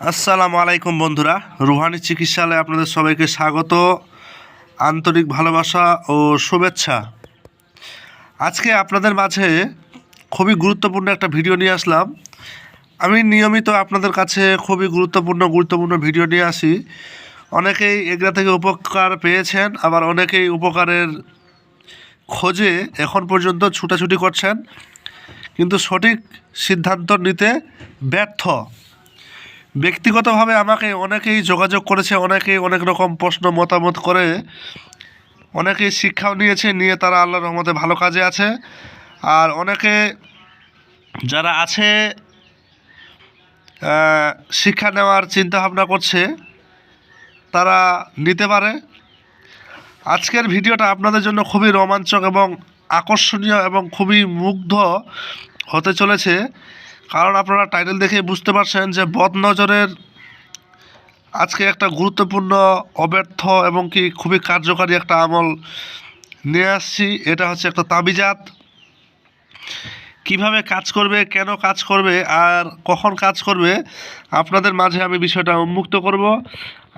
আসসালামু আলাইকুম বন্ধুরা। রুহানি চিকিৎসালয়ে আপনাদের সবাইকে স্বাগত। আন্তরিক ভালোবাসা ও শুভেচ্ছা। আজকে আপনাদের মাঝে খুবই গুরুত্বপূর্ণ একটা ভিডিও নিয়ে আসলাম। আমি নিয়মিত আপনাদের কাছে খুবই গুরুত্বপূর্ণ গুরুত্বপূর্ণ ভিডিও নিয়ে আসি। অনেকেই এগুলা থেকে উপকার পেয়েছেন, আবার অনেকেই উপকারের খোঁজে এখন পর্যন্ত ছুটাছুটি করছেন। কিন্তু সঠিক সিদ্ধান্ত নিতে ব্যর্থ। ব্যক্তিগতভাবে আমাকে অনেকেই যোগাযোগ করেছে, অনেকেই অনেক রকম প্রশ্ন, মতামত করে, অনেকেই শিক্ষাও নিয়েছে, নিয়ে তারা আল্লাহর রহমতে ভালো কাজে আছে। আর অনেকে যারা আছে শিক্ষা নেওয়ার চিন্তা ভাবনা করছে, তারা নিতে পারে। আজকের ভিডিওটা আপনাদের জন্য খুবই রোমাঞ্চক এবং আকর্ষণীয় এবং খুবই মুগ্ধ হতে চলেছে। কারণ আপনারা টাইটেল দেখে বুঝতে পারছেন যে বদনজরের আজকে একটা গুরুত্বপূর্ণ অব্যর্থ এবং কি খুবই কার্যকারী একটা আমল নিয়ে আসছি। এটা হচ্ছে একটা তাবিজাত। কীভাবে কাজ করবে, কেন কাজ করবে, আর কখন কাজ করবে, আপনাদের মাঝে আমি বিষয়টা উন্মুক্ত করব।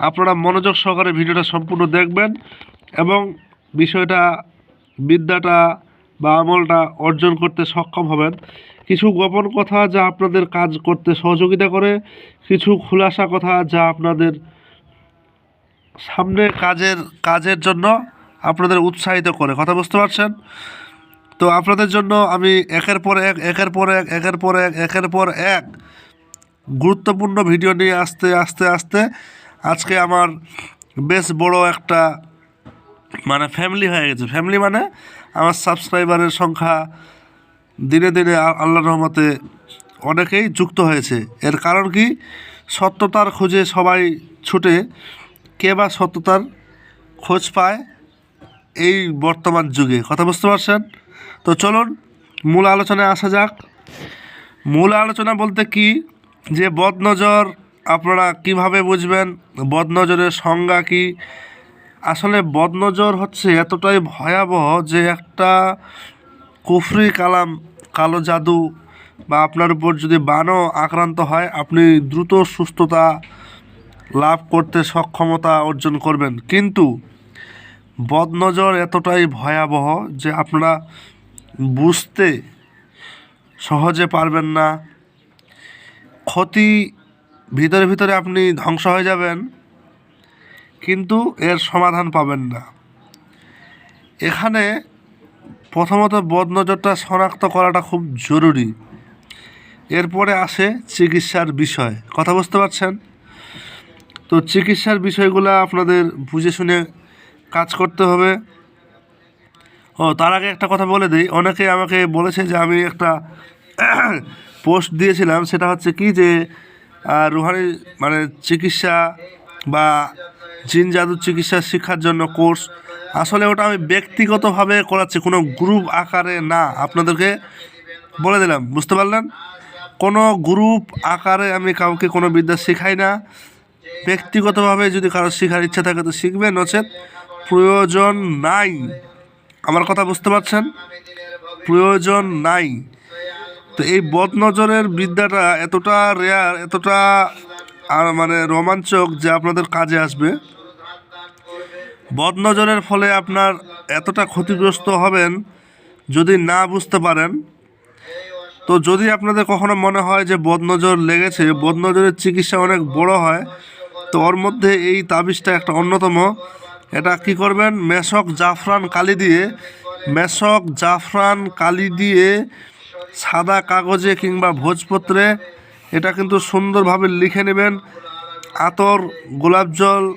আপনারা মনোযোগ সহকারে ভিডিওটা সম্পূর্ণ দেখবেন এবং বিষয়টা, বিদ্যাটা বা আমলটা অর্জন করতে সক্ষম হবেন। কিছু গোপন কথা যা আপনাদের কাজ করতে সহযোগিতা করে, কিছু খোলাসা কথা যা আপনাদের সামনে কাজের কাজের জন্য আপনাদের উৎসাহিত করে। কথা বুঝতে পারছেন? তো আপনাদের জন্য আমি একের পর এক, একের পর এক, একের পর এক, একের পর এক গুরুত্বপূর্ণ ভিডিও নিয়ে আসতে আসতে আসতে আজকে আমার বেশ বড় একটা মানে ফ্যামিলি হয়ে গেছে। ফ্যামিলি মানে আমার সাবস্ক্রাইবারের সংখ্যা দিনে দিনে আ- আল্লাহর রহমতে অনেকেই যুক্ত হয়েছে। এর কারণ কি? সত্যতার খোঁজে সবাই ছুটে কে বা সত্যতার খোঁজ পায় এই বর্তমান যুগে। কথা বুঝতে পারছেন? তো চলুন, মূল আলোচনায় আসা যাক। মূল আলোচনা বলতে কি? যে বদনজর আপনারা কীভাবে বুঝবেন? বদনজরের সংজ্ঞা কি? আসলে বদনজর হচ্ছে এতটাই ভয়াবহ যে একটা কুফরি কালাম, কালো জাদু বা আপনার উপর যদি বানও আক্রান্ত হয়, আপনি দ্রুত সুস্থতা লাভ করতে সক্ষমতা অর্জন করবেন। কিন্তু বদনজর এতটাই ভয়াবহ যে আপনারা বুঝতে সহজে পারবেন না। ক্ষতি ভিতরে ভিতরে আপনি ধ্বংস হয়ে যাবেন। কিন্তু এর সমাধান পাবেন না। এখানে প্রথমত বদনজরটা শনাক্ত করাটা খুব জরুরি। এরপরে আসে চিকিৎসার বিষয়। কথা বুঝতে পারছেন? তো চিকিৎসার বিষয়গুলো আপনাদের বুঝে শুনে কাজ করতে হবে। ও, তার আগে একটা কথা বলে দিই। অনেকে আমাকে বলেছে যে আমি একটা পোস্ট দিয়েছিলাম। সেটা হচ্ছে কি যে রুহানি মানে চিকিৎসা বা জিন জাদুর চিকিৎসা শিক্ষার জন্য কোর্স, আসলে ওটা আমি ব্যক্তিগতভাবে করাচ্ছি, কোনো গ্রুপ আকারে না। আপনাদেরকে বলে দিলাম, বুঝতে পারলেন? কোনো গ্রুপ আকারে আমি কাউকে কোনো বিদ্যা শেখাই না। ব্যক্তিগতভাবে যদি কারও শেখার ইচ্ছা থাকে তো শিখবে, নচেত প্রয়োজন নাই। আমার কথা বুঝতে পারছেন? প্রয়োজন নাই। তো এই বদনজরের বিদ্যাটা এতটা রেয়ার এতটা আর মানে রোমাঞ্চক যে আপনাদের কাজে আসবে, বদনজরের ফলে আপনার এতটা ক্ষতিগ্রস্ত হবেন যদি না বুঝতে পারেন। তো যদি আপনাদের কখনো মনে হয় যে বদনজর লেগেছে, বদনজরের চিকিৎসা অনেক বড় হয়, তো ওর মধ্যে এই তাবিজটা একটা অন্যতম। এটা কি করবেন? মেশক জাফরান কালি দিয়ে, মেশক জাফরান কালি দিয়ে সাদা কাগজে কিংবা ভোজপত্রে এটা কিন্তু সুন্দরভাবে লিখে নেবেন। আতর, গোলাপ জল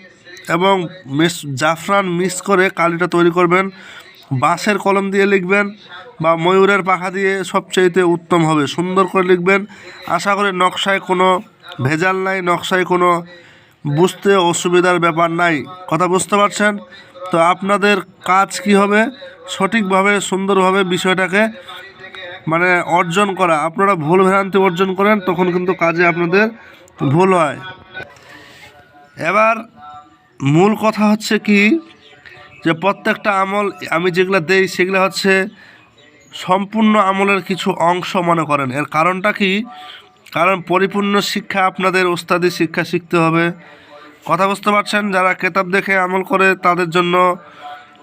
এবং মিস জাফরান মিক্স করে কালিটা তৈরি করবেন। বাঁশের কলম দিয়ে লিখবেন বা ময়ূরের পাখা দিয়ে সবচাইতে উত্তম হবে। সুন্দর করে লিখবেন। আশা করি নকশায় কোনো ভেজাল নাই, নকশায় কোনো বুঝতে অসুবিধার ব্যাপার নাই। কথা বুঝতে পারছেন? তো আপনাদের কাজ কি হবে? সঠিকভাবে, সুন্দরভাবে বিষয়টাকে মানে অর্জন করা, আপনারা ভুল ভ্রান্তি অর্জন করেন, তখন কিন্তু কাজে আপনাদের ভুল হয়। এবার মূল কথা হচ্ছে কি, যে প্রত্যেকটা আমল আমি যেগুলো দেই, সেগুলো হচ্ছে সম্পূর্ণ আমলের কিছু অংশ মনে করেন। এর কারণটা কি? কারণ পরিপূর্ণ শিক্ষা আপনাদের ওস্তাদি শিক্ষা শিখতে হবে। কথা বুঝতে পারছেন? যারা কেতাব দেখে আমল করে, তাদের জন্য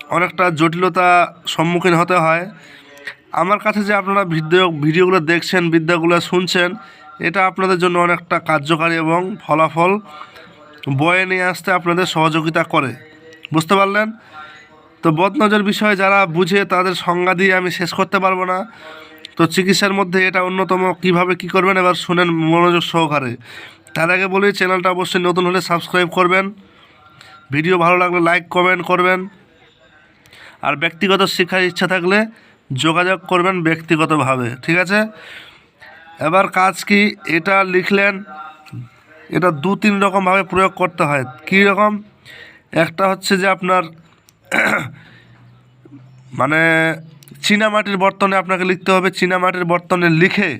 অনেকটা জটিলতা সম্মুখীন হতে হয়। আমার কাছে যে আপনারা ভিডিও, ভিডিওগুলো দেখছেন, বিদ্যাগুলো শুনছেন, এটা আপনাদের জন্য অনেকটা কার্যকারী এবং ফলাফল বয়ে নিয়ে আসতে আপনাদের সহযোগিতা করে। বুঝতে পারলেন? তো বদনজর বিষয়ে যারা বুঝে তাদের সংজ্ঞা দিয়ে আমি শেষ করতে পারব না। তো চিকিৎসার মধ্যে এটা অন্যতম, কীভাবে কি করবেন এবার শুনেন মনোযোগ সহকারে। তার আগে বলি, চ্যানেলটা অবশ্যই নতুন হলে সাবস্ক্রাইব করবেন। ভিডিও ভালো লাগলে লাইক, কমেন্ট করবেন। আর ব্যক্তিগত শিক্ষার ইচ্ছা থাকলে যোগাযোগ করবেন ব্যক্তিগতভাবে, ঠিক আছে? এবার কাজ কি? এটা লিখলেন, এটা দু তিন রকমভাবে প্রয়োগ করতে হয়। কী রকম? একটা হচ্ছে যে আপনার মানে চীনামাটির বর্তনে আপনাকে লিখতে হবে চীনামাটির বর্তনে লিখে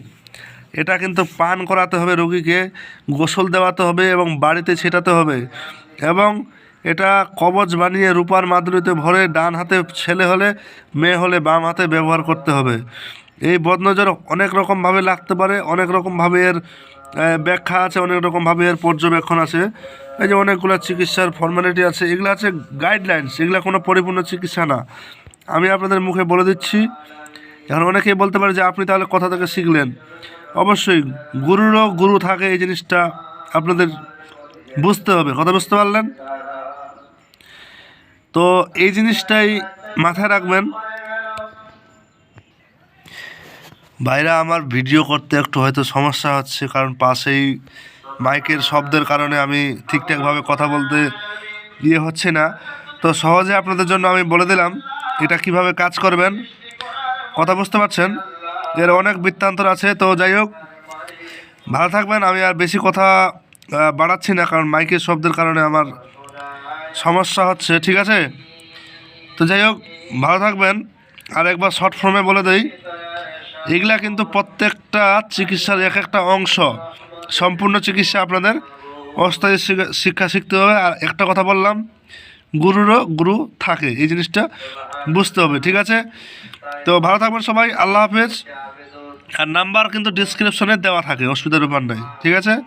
এটা কিন্তু পান করাতে হবে রোগীকে, গোসল দেওয়াতে হবে এবং বাড়িতে ছেটাতে হবে এবং এটা কবচ বানিয়ে রূপার মাদুরিতে ভরে ডান হাতে ছেলে হলে, মেয়ে হলে বাম হাতে ব্যবহার করতে হবে। এই বদনজর অনেক রকমভাবে লাগতে পারে, অনেক রকমভাবে এর ব্যাখ্যা আছে, অনেক রকমভাবে এর পর্যবেক্ষণ আছে। এই যে অনেকগুলো চিকিৎসার ফর্মালিটি আছে, এগুলো আছে গাইডলাইন্স এগুলো কোনো পরিপূর্ণ চিকিৎসা না। আমি আপনাদের মুখে বলে দিচ্ছি, এখন অনেকেই বলতে পারে যে আপনি তাহলে কথা থেকে শিখলেন। অবশ্যই গুরুরও গুরু থাকে এই জিনিসটা আপনাদের বুঝতে হবে। কথা বুঝতে পারলেন? তো এই জিনিসটাই মাথায় রাখবেন। ভাইরা, আমার ভিডিও করতে একটু হয়তো সমস্যা হচ্ছে, কারণ পাশেই মাইকের শব্দের কারণে আমি ঠিকঠাকভাবে কথা বলতে ইয়ে হচ্ছে না। তো সহজে আপনাদের জন্য আমি বলে দিলাম, এটা কীভাবে কাজ করবেন। কথা বুঝতে পারছেন? এর অনেক বৃত্তান্তর আছে, তো যাই হোক, ভালো থাকবেন। আমি আর বেশি কথা বাড়াচ্ছি না, কারণ মাইকের শব্দের কারণে আমার সমস্যা হচ্ছে, ঠিক আছে? তো যাই হোক, ভালো থাকবেন। আর একবার শর্ট ফর্মে বলে দেই, এগুলা কিন্তু প্রত্যেকটা চিকিৎসার এক একটা অংশ। সম্পূর্ণ চিকিৎসা আপনাদের অস্থায়ী শিক্ষা- শিখতে হবে। আর একটা কথা বললাম, গুরুরও গুরু থাকে, এই জিনিসটা বুঝতে হবে, ঠিক আছে? তো ভালো থাকবেন সবাই, আল্লাহ হাফেজ। আর নাম্বার কিন্তু ডিসক্রিপশনে দেওয়া থাকে অসুবিধার ব্যাপার নাই, ঠিক আছে?